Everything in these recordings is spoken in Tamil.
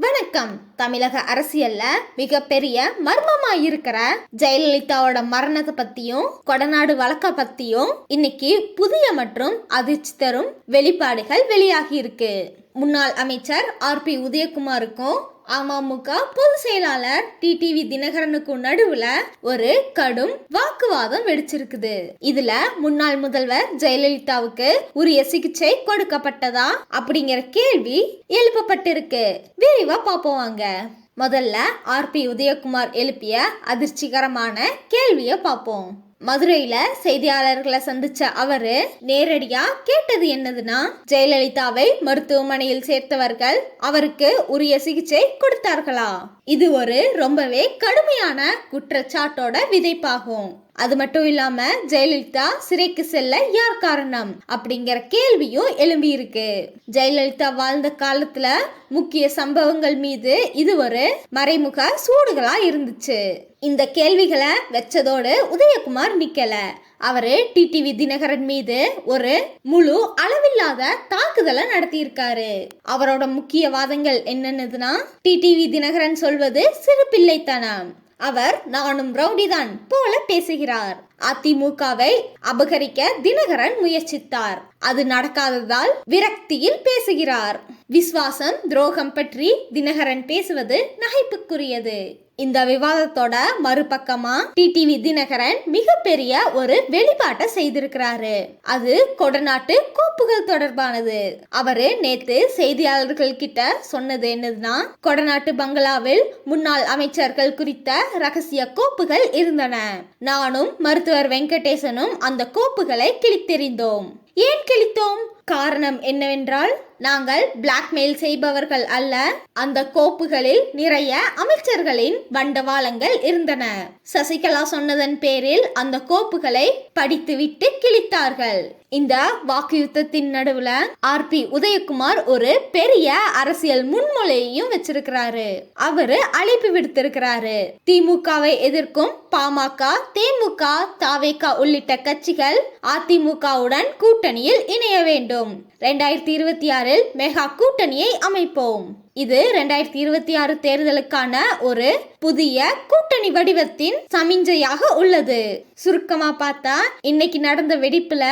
வணக்கம். தமிழக அரசியல்ல மிகப்பெரிய மர்மமா இருக்கிற ஜெயலலிதாவோட மரணத்தை பத்தியும் கொடநாடு வழக்க பத்தியும் இன்னைக்கு புதிய மற்றும் அதிர்ச்சி தரும் வெளிப்பாடுகள் வெளியாகி இருக்கு முன்னாள் அமைச்சர் ஆர் பி உதயகுமாருக்கும் அமமுக பொதுச் செயலாளர் டிடிவி தினகரனுக்கு நடுவுல ஒரு கடும் வாக்குவாதம் வெடிச்சிருக்குது. இதுல முன்னாள் முதல்வர் ஜெயலலிதாவுக்கு உரிய சிகிச்சை கொடுக்கப்பட்டதா அப்படிங்கிற கேள்வி எழுப்பப்பட்டிருக்கு. விரிவா பார்ப்போம் வாங்க. முதல்ல ஆர் பி உதயகுமார் எழுப்பிய அதிர்ச்சிகரமான கேள்வியை பார்ப்போம். மதுரையில செய்தியாளர்களை சந்திச்ச அவரு நேரடியா கேட்டது என்னதுன்னா ஜெயலலிதாவை மருத்துவமனையில் சேர்த்தவர்கள் அவருக்கு உரிய சிகிச்சை கொடுத்தார்களா? இது ஒரு ரொம்பவே கடுமையான குற்றச்சாட்டோட விதைப்பாகும். அது மட்டும் இல்லாம ஜெயலலிதா சிறைக்கு செல்ல யார் காரணம் அப்படிங்கிற கேள்வியும் எழும்பி இருக்கு. ஜெயலலிதா வாழ்ந்த காலத்துல முக்கிய சம்பவங்கள் மீது இது ஒரு மறைமுக சூடுகளா இருந்துச்சு. இந்த கேள்விகளை வச்சதோடு உதயகுமார் நிக்கல. அவரு டிடிவி தினகரன் மீது ஒரு முழு அளவில்லாத தாக்குதலை நடத்தியிருக்காரு. அவரோட முக்கிய வாதங்கள் என்னென்னதுன்னா டிடிவி தினகரன் சொல்வது சிறு பிள்ளைத்தனம். அவர் நானும் ரவுடிதான் போல பேசுகிறார். அதிமுகவை அபகரிக்க தினகரன் முயற்சித்தார். அது நடக்காததால் விரக்தியில் பேசுகிறார். விஸ்வாசம் துரோகம் பற்றி தினகரன் பேசுவது நகைப்புக்குரியது. இந்த விவாதத்தோட மறுபக்கமா டிடிவி தினகரன் மிகப்பெரிய ஒரு வெளிப்பாட்டை செய்திருக்கிறாரு. அது கொடநாட்டு கோப்புகள் தொடர்பானது. அவரு நேத்து செய்தியாளர்கள் கிட்ட சொன்னது என்னதுன்னா கொடநாட்டு பங்களாவில் முன்னாள் அமைச்சர்கள் குறித்த ரகசிய கோப்புகள் இருந்தன. நானும் மருத்துவர் வெங்கடேசனும் அந்த கோப்புகளை கிழித்தெறிந்தோம். ஏன் கிழித்தோம்? காரணம் என்னவென்றால் நாங்கள் பிளாக்மெயில் செய்பவர்கள் அல்ல. அந்த கோப்புகளில் நிறைய அமைச்சர்களின் வண்டவாளங்கள் இருந்தன. சசிகலா சொன்னதன் பேரில் அந்த கோப்புகளை படித்துவிட்டு கிழித்தார்கள். இந்த வாக்குயுத்தத்தின் நடுவுல ஆர். பி. உதயகுமார் ஒரு பெரிய அரசியல் முன்மொழியையும் வச்சிருக்கிறாரு. அவரு அழைப்பு விடுத்திருக்கிறாரு. திமுகவை எதிர்க்கும் பாமக தேமுக தாவேக உள்ளிட்ட கட்சிகள் அதிமுகவுடன் கூட்டணியில் இணைய வேண்டும். ரெண்டாயிரத்தி இருபத்தி ஆறில் மெகா கூட்டணியை அமைப்போம். இது ரெண்டாயிரத்தி இருபத்தி ஆறு தேர்தலுக்கான ஒரு புதிய கூட்டணி வடிவத்தின் சமிஞ்சையாக உள்ளது. சுருக்கமா பார்த்தா இன்னைக்கு நடந்த வெடிப்புல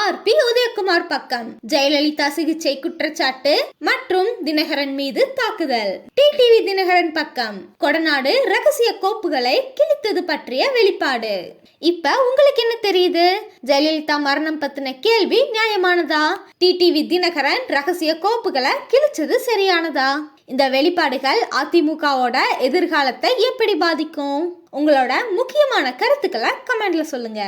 ஆர் பி உதயகுமார் பக்கம் ஜெயலலிதா சிகிச்சை குற்றச்சாட்டு மற்றும் தினகரன் மீது தாக்குதல். டிடிவி தினகரன் பக்கம் கொடநாடு ரகசிய கோப்புகளை கிழித்தது பற்றிய வெளிப்பாடு. இப்ப உங்களுக்கு என்ன தெரியுது? ஜெயலலிதா மரணம் பத்தின கேள்வி நியாயமானதா? டிடிவி தினகரன் ரகசிய கோப்புகளை கிழிச்சது சரியானதா? இந்த வெளிப்பாடுகள் அதிமுகவோட எதிர்காலத்தை எப்படி பாதிக்கும்? உங்களோட முக்கியமான கருத்துக்களை கமெண்ட்ல சொல்லுங்க.